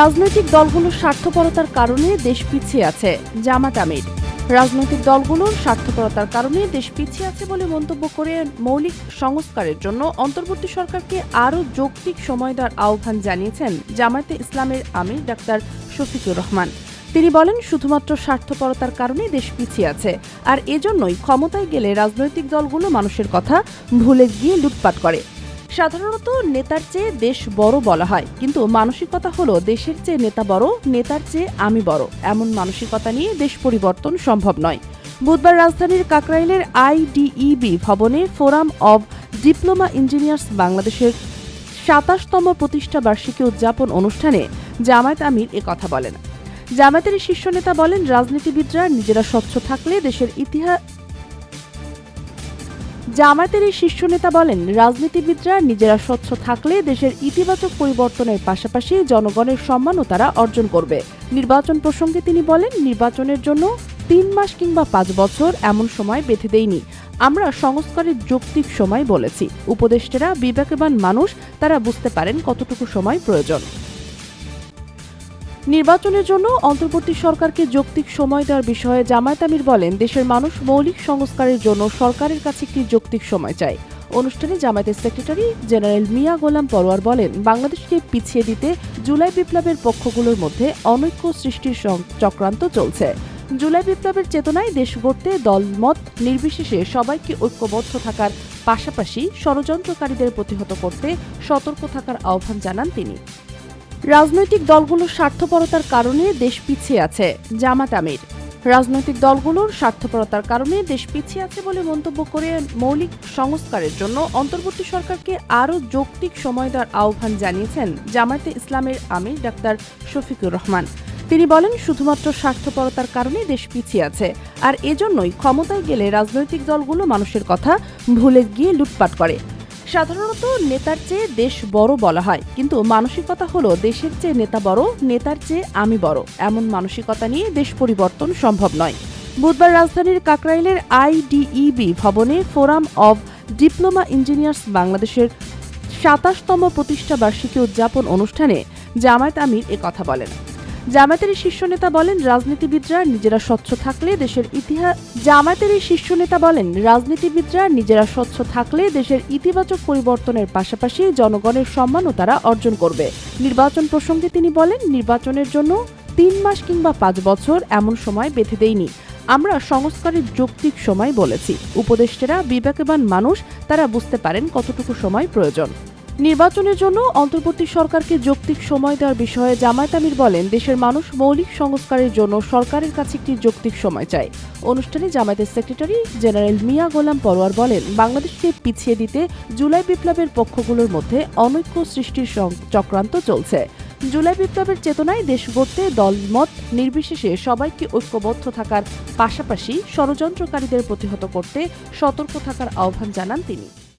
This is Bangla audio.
রাজনৈতিক দলগুলোর স্বার্থপরতার কারণে দেশ পিছিয়ে আছে, জামাত আমির। রাজনৈতিক দলগুলোর স্বার্থপরতার কারণে দেশ পিছিয়ে আছে বলে মন্তব্য করে মৌলিক সংস্কারের জন্য অন্তর্বর্তী সরকারকে আরও যৌক্তিক সময় দেওয়ার আহ্বান জানিয়েছেন জামায়াতে ইসলামের আমির ডাক্তার শফিকুর রহমান। তিনি বলেন, শুধুমাত্র স্বার্থপরতার কারণে দেশ পিছিয়ে আছে, আর এজন্যই ক্ষমতায় গেলে রাজনৈতিক দলগুলো মানুষের কথা ভুলে গিয়ে লুটপাট করে। সাধারণত নেতার চেয়ে দেশ বড় বলা হয়। কিন্তু মানসিকতা হলো দেশের চেয়ে নেতা বড়, নেতার চেয়ে আমি বড়। এমন মানসিকতা নিয়ে দেশ পরিবর্তন সম্ভব নয়। বুধবার রাজধানীর কাকরাইলের আইডিইবি ভবনে ফোরাম অব ডিপ্লোমা ইঞ্জিনিয়ার্স বাংলাদেশের সাতাশতম প্রতিষ্ঠা বার্ষিকী উদযাপন অনুষ্ঠানে জামায়াত আমির কথা বলেন। জামায়াতের শীর্ষ নেতা বলেন, রাজনীতিবিদরা নিজেরা স্বচ্ছ থাকলে দেশের ইতিহাস জামায়াতের এই শীর্ষ নেতা বলেন, রাজনীতিবিদরা নিজেরা স্বচ্ছ থাকলে দেশের ইতিবাচক পরিবর্তনের পাশাপাশি জনগণের সম্মানও তারা অর্জন করবে। নির্বাচন প্রসঙ্গে তিনি বলেন, নির্বাচনের জন্য তিন মাস কিংবা পাঁচ বছর এমন সময় বেঁধে দেইনি। আমরা সংস্কারের যৌক্তিক সময় বলেছি। উপদেষ্টারা বিবেকবান মানুষ, তারা বুঝতে পারেন কতটুকু সময় প্রয়োজন। নির্বাচনের জন্য অন্তর্বর্তী সরকারকে যৌক্তিক সময় দেওয়ার বিষয়ে জামায়াত আমির বলেন, দেশের মানুষ মৌলিক সংস্কারের জন্য সরকারের কাছে একটি যৌক্তিক সময় চায়। অনুষ্ঠানে জামায়াতের সেক্রেটারি জেনারেল মিয়া গোলাম পরোয়ার বলেন, বাংলাদেশকে পিছিয়ে দিতে জুলাই বিপ্লবের পক্ষগুলোর মধ্যে অনৈক্য সৃষ্টির চক্রান্ত চলছে। জুলাই বিপ্লবের চেতনায় দেশ গড়তে দলমত নির্বিশেষে সবাইকে ঐক্যবদ্ধ থাকার পাশাপাশি ষড়যন্ত্রকারীদের প্রতিহত করতে সতর্ক থাকার আহ্বান জানান তিনি। রাজনৈতিক দলগুলোর স্বার্থপরতার কারণে দেশ পিছিয়ে আছে, জামাত আমির। রাজনৈতিক দলগুলোর স্বার্থপরতার কারণে দেশ পিছিয়ে আছে বলে মন্তব্য করে মৌলিক সংস্কারের জন্য অন্তর্বর্তী সরকারকে আরও যৌক্তিক সময় দেওয়ার আহ্বান জানিয়েছেন জামায়াতে ইসলামের আমির ডাক্তার শফিকুর রহমান। তিনি বলেন, শুধুমাত্র স্বার্থপরতার কারণে দেশ পিছিয়ে আছে, আর এজন্যই ক্ষমতায় গেলে রাজনৈতিক দলগুলো মানুষের কথা ভুলে গিয়ে লুটপাট করে। সাধারণত নেতার চেয়ে দেশ বড় বলা হয়। কিন্তু মানসিকতা হলো দেশের চেয়ে নেতা বড়, নেতার চেয়ে আমি বড়। এমন মানসিকতা নিয়ে দেশ পরিবর্তন সম্ভব নয়। বুধবার রাজধানীর কাকরাইলের আইডিইবি ভবনে ফোরাম অব ডিপ্লোমা ইঞ্জিনিয়ার্স বাংলাদেশের সাতাশতম প্রতিষ্ঠা বার্ষিকী উদযাপন অনুষ্ঠানে জামায়াত আমির কথা বলেন। জামায়াতের শীর্ষ নেতা বলেন, রাজনীতিবিদরা নিজেরা স্বচ্ছ থাকলে দেশের ইতিহাস জামায়াতের শীর্ষ নেতা বলেন, রাজনীতিবিদরা নিজেরা স্বচ্ছ থাকলে দেশের ইতিবাচক পরিবর্তনের পাশাপাশি জনগণের সম্মানও তারা অর্জন করবে। নির্বাচন প্রসঙ্গে তিনি বলেন, নির্বাচনের জন্য তিন মাস কিংবা পাঁচ বছর এমন সময় বেঁধে দেয়নি আমরা সংস্কারের যৌক্তিক সময় বলেছি। উপদেষ্টেরা বিবেকবান মানুষ, তারা বুঝতে পারেন কতটুকু সময় প্রয়োজন। নির্বাচনের জন্য অন্তর্বর্তী সরকারকে যৌক্তিক সময় দেওয়ার বিষয়ে জামায়াত আমির বলেন, দেশের মানুষ মৌলিক সংস্কারের জন্য সরকারের কাছে একটি যৌক্তিক সময় চায়। অনুষ্ঠানে জামায়াতের সেক্রেটারি জেনারেল মিয়া গোলাম পরোয়ার বলেন, বাংলাদেশকে পিছিয়ে দিতে জুলাই বিপ্লবের পক্ষগুলোর মধ্যে অনৈক্য সৃষ্টির চক্রান্ত চলছে। জুলাই বিপ্লবের চেতনায় দেশ গড়তে দলমত নির্বিশেষে সবাইকে ঐক্যবদ্ধ থাকার পাশাপাশি ষড়যন্ত্রকারীদের প্রতিহত করতে সতর্ক থাকার আহ্বান জানান তিনি।